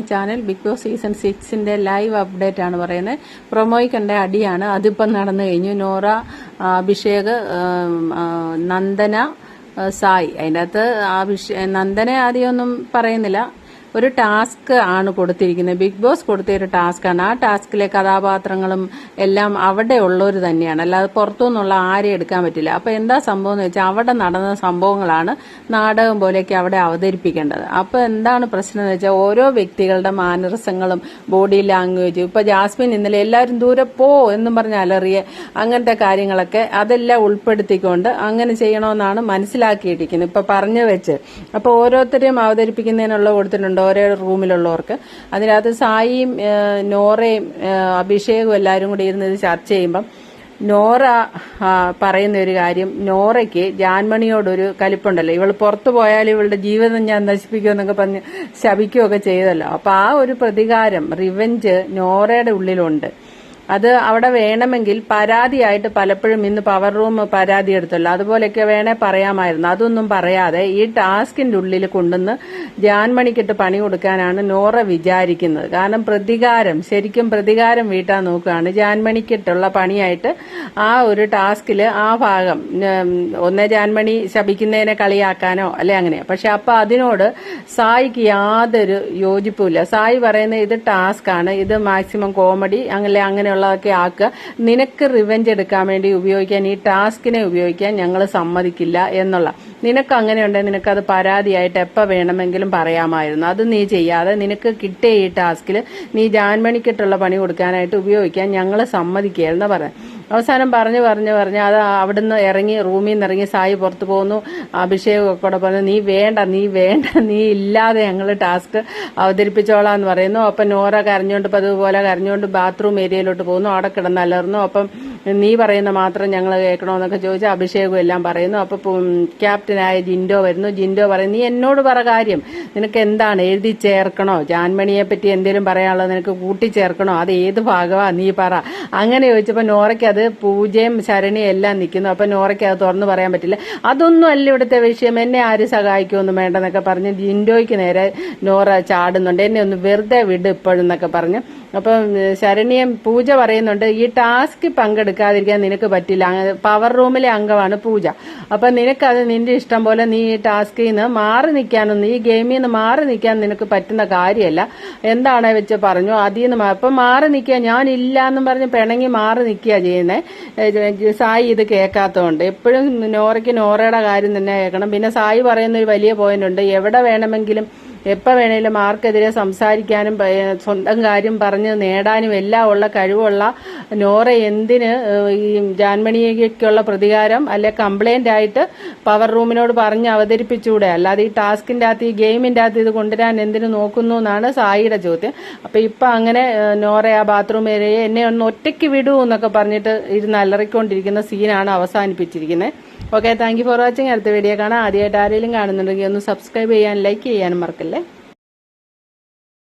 Channel big boss season സിക്സിന്റെ live update ആണ് പറയുന്നത്. പ്രൊമോയി കണ്ട അടിയാണ്. അതിപ്പം നടന്നു കഴിഞ്ഞു. നോറ അഭിഷേക് നന്ദന സായി. അതിന്റെ അകത്ത് അഭിഷേ നന്ദനെ ആദ്യമൊന്നും പറയുന്നില്ല. ഒരു ടാസ്ക് ആണ് കൊടുത്തിരിക്കുന്നത്. ബിഗ് ബോസ് കൊടുത്ത ഒരു ടാസ്ക്കാണ് ആ ടാസ്കിലെ കഥാപാത്രങ്ങളും എല്ലാം അവിടെ ഉള്ളവർ തന്നെയാണ്. അല്ലാതെ പുറത്തുനിന്നുള്ള ആരെയും എടുക്കാൻ പറ്റില്ല. അപ്പൊ എന്താ സംഭവം എന്ന് വെച്ചാൽ അവിടെ നടന്ന സംഭവങ്ങളാണ് നാടകം പോലെയൊക്കെ അവിടെ അവതരിപ്പിക്കേണ്ടത്. അപ്പൊ എന്താണ് പ്രശ്നം എന്ന് വെച്ചാൽ ഓരോ വ്യക്തികളുടെ മാനരസങ്ങളും ബോഡി ലാംഗ്വേജ് ഇപ്പൊ ജാസ്മിൻ ഇന്നലെ എല്ലാവരും ദൂരെ പോ എന്നും പറഞ്ഞ് അലറിയ അങ്ങനത്തെ കാര്യങ്ങളൊക്കെ അതെല്ലാം ഉൾപ്പെടുത്തിക്കൊണ്ട് അങ്ങനെ ചെയ്യണമെന്നാണ് മനസ്സിലാക്കിയിരിക്കുന്നത് ഇപ്പൊ പറഞ്ഞു വെച്ച്. അപ്പൊ ഓരോരുത്തരെയും അവതരിപ്പിക്കുന്നതിനുള്ള കൊടുത്തിട്ടുണ്ട്. ഓരോ റൂമിലുള്ളവർക്ക്. അതിനകത്ത് സായിയും നോറയും അഭിഷേകും എല്ലാവരും കൂടി ഇരുന്ന് ഇത് ചർച്ച ചെയ്യുമ്പം നോറ പറയുന്ന ഒരു കാര്യം നോറയ്ക്ക് ജാൻമണിയോടൊരു കലിപ്പുണ്ടല്ലോ. ഇവൾ പുറത്തു പോയാൽ ഇവളുടെ ജീവിതം ഞാൻ നശിപ്പിക്കുമെന്നൊക്കെ പറഞ്ഞ് ശപിക്കുകയൊക്കെ ചെയ്തല്ലോ. അപ്പൊ ആ ഒരു പ്രതികാരം റിവെഞ്ച് നോറയുടെ ഉള്ളിലുണ്ട്. അത് അവിടെ വേണമെങ്കിൽ പരാതിയായിട്ട് പലപ്പോഴും ഇന്ന് പവർ റൂം പരാതി എടുത്തല്ലോ. അതുപോലെയൊക്കെ വേണേ പറയാമായിരുന്നു. അതൊന്നും പറയാതെ ഈ ടാസ്കിന്റെ ഉള്ളിൽ കൊണ്ടുവന്ന് ജാൻമണിക്കിട്ട് പണി കൊടുക്കാനാണ് നോറ വിചാരിക്കുന്നത്. കാരണം പ്രതികാരം ശരിക്കും പ്രതികാരം വീട്ടാൻ നോക്കുകയാണ്. ജാൻമണിക്കിട്ടുള്ള പണിയായിട്ട് ആ ഒരു ടാസ്കിൽ ആ ഭാഗം ഒന്നേ ജാൻമണി ശപിക്കുന്നതിനെ കളിയാക്കാനോ അല്ലെ അങ്ങനെ. പക്ഷെ അപ്പൊ അതിനോട് സായിക്ക് യാതൊരു യോജിപ്പുമില്ല സായി പറയുന്നത് ഇത് ടാസ്ക് ആണ് ഇത് മാക്സിമം കോമഡി അങ്ങനെ അങ്ങനെയുള്ളതൊക്കെ ആക്കുക നിനക്ക് റിവെഞ്ച് എടുക്കാൻ വേണ്ടി ഉപയോഗിക്കാൻ ഈ ടാസ്കിനെ ഉപയോഗിക്കാൻ ഞങ്ങൾ സമ്മതിക്കില്ല എന്നുള്ള. നിനക്ക് അങ്ങനെ ഉണ്ടെങ്കിൽ നിനക്കത് പരാതിയായിട്ട് എപ്പോൾ വേണമെങ്കിലും പറയാമായിരുന്നു. അത് നീ ചെയ്യാതെ നിനക്ക് കിട്ടിയ ഈ ടാസ്കിൽ നീ ജാൻമണിക്കിട്ടുള്ള പണി കൊടുക്കാനായിട്ട് ഉപയോഗിക്കാൻ ഞങ്ങൾ സമ്മതിക്കുകയെന്ന് പറയാം അവസാനം പറഞ്ഞു പറഞ്ഞു പറഞ്ഞു അത് അവിടുന്ന് ഇറങ്ങി റൂമിൽ നിന്ന് ഇറങ്ങി സായി പുറത്തു പോകുന്നു. അഭിഷേക് കൂടെ പറഞ്ഞു നീ വേണ്ട നീ വേണ്ട നീ ഇല്ലാതെ ഞങ്ങൾ ടാസ്ക് അവതരിപ്പിച്ചോളാം എന്ന് പറയുന്നു. അപ്പം നോറ കരഞ്ഞുകൊണ്ട് ഇപ്പം അതുപോലെ കരഞ്ഞുകൊണ്ട് ബാത്റൂം ഏരിയയിലോട്ട് പോകുന്നു. അവിടെ കിടന്നലർന്നു അപ്പം നീ പറയുന്ന മാത്രം ഞങ്ങൾ കേൾക്കണമെന്നൊക്കെ ചോദിച്ച് അഭിഷേകും എല്ലാം പറയുന്നു. അപ്പൊ പു- ക്യാപ്റ്റനായ ജിൻഡോ വരുന്നു. ജിൻഡോ പറയുന്നു നീ എന്നോട് പറ കാര്യം. നിനക്ക് എന്താണ്? എഴുതി ചേർക്കണോ? ജാൻമണിയെ പറ്റി എന്തെങ്കിലും പറയാനുള്ളത് നിനക്ക് കൂട്ടിച്ചേർക്കണോ? അത് ഏത് ഭാഗമാ നീ പറ. അങ്ങനെ ചോദിച്ചപ്പോൾ നോറയ്ക്ക് അത് പൂജയും ശരണിയും എല്ലാം നിൽക്കുന്നു. അപ്പൊ നോറയ്ക്ക് അത് തുറന്നു പറയാൻ പറ്റില്ല. അതൊന്നും അല്ല ഇവിടുത്തെ വിഷയം. എന്നെ ആര് സഹായിക്കുമൊന്നും വേണ്ടെന്നൊക്കെ പറഞ്ഞ് ജിൻഡോയ്ക്ക് നേരെ നോറ ചാടുന്നുണ്ട്. എന്നെ ഒന്ന് വെറുതെ വിട് ഇപ്പോഴെന്നൊക്കെ പറഞ്ഞ്. അപ്പം ശരണിയം പൂജ പറയുന്നുണ്ട് ഈ ടാസ്ക് പങ്കെടുക്കാതിരിക്കാൻ നിനക്ക് പറ്റില്ല. പവർ റൂമിലെ അംഗമാണ് പൂജ. അപ്പൊ നിനക്കത് നിന്റെ ഇഷ്ടം പോലെ നീ ഈ ടാസ്കിൽ നിന്ന് മാറി നിൽക്കാനൊന്നും ഈ ഗെയിമിൽ നിന്ന് മാറി നിൽക്കാൻ നിനക്ക് പറ്റുന്ന കാര്യമല്ല എന്താണ് വെച്ച് പറഞ്ഞു? അതിൽ നിന്ന് അപ്പൊ മാറി നിൽക്കുക ഞാൻ ഇല്ല എന്നും പറഞ്ഞ് പിണങ്ങി മാറി നിൽക്കുക ചെയ്യുന്നത് സായി ഇത് കേൾക്കാത്തതുകൊണ്ട് എപ്പോഴും നോറയ്ക്ക് നോറയുടെ കാര്യം തന്നെ കേൾക്കണം. പിന്നെ സായി പറയുന്ന ഒരു വലിയ പോയിന്റ് ഉണ്ട്. എവിടെ വേണമെങ്കിലും എപ്പോൾ വേണേലും ആർക്കെതിരെ സംസാരിക്കാനും സ്വന്തം കാര്യം പറഞ്ഞ് നേടാനും എല്ലാം ഉള്ള കഴിവുള്ള നോറ എന്തിന് ഈ ജാൻമണിക്കുള്ള പ്രതികാരം അല്ലെ കംപ്ലൈന്റ് ആയിട്ട് പവർ റൂമിനോട് പറഞ്ഞ് അവതരിപ്പിച്ചുകൂടെ അല്ലാതെ ഈ ടാസ്കിന്റെ അകത്ത് ഈ ഗെയിമിന്റെ അകത്ത് ഇത് കൊണ്ടുവരാൻ എന്തിനു നോക്കുന്നു എന്നാണ് സായിയുടെ ചോദ്യം. അപ്പൊ ഇപ്പൊ അങ്ങനെ നോറ ആ ബാത്റൂം ഏരിയയെ എന്നെ ഒന്ന് ഒറ്റയ്ക്ക് വിടൂ എന്നൊക്കെ പറഞ്ഞിട്ട് ഇരുന്ന് അലറിക്കൊണ്ടിരിക്കുന്ന സീനാണ് അവസാനിപ്പിച്ചിരിക്കുന്നത് okay thank you for watching അടുത്ത വീഡിയോ കാണാം. ആദ്യമായിട്ട് ആരെങ്കിലും കാണുന്നുണ്ടെങ്കിൽ ഒന്ന് സബ്സ്ക്രൈബ് ചെയ്യാൻ ലൈക്ക് ചെയ്യാനും മറക്കല്ലേ?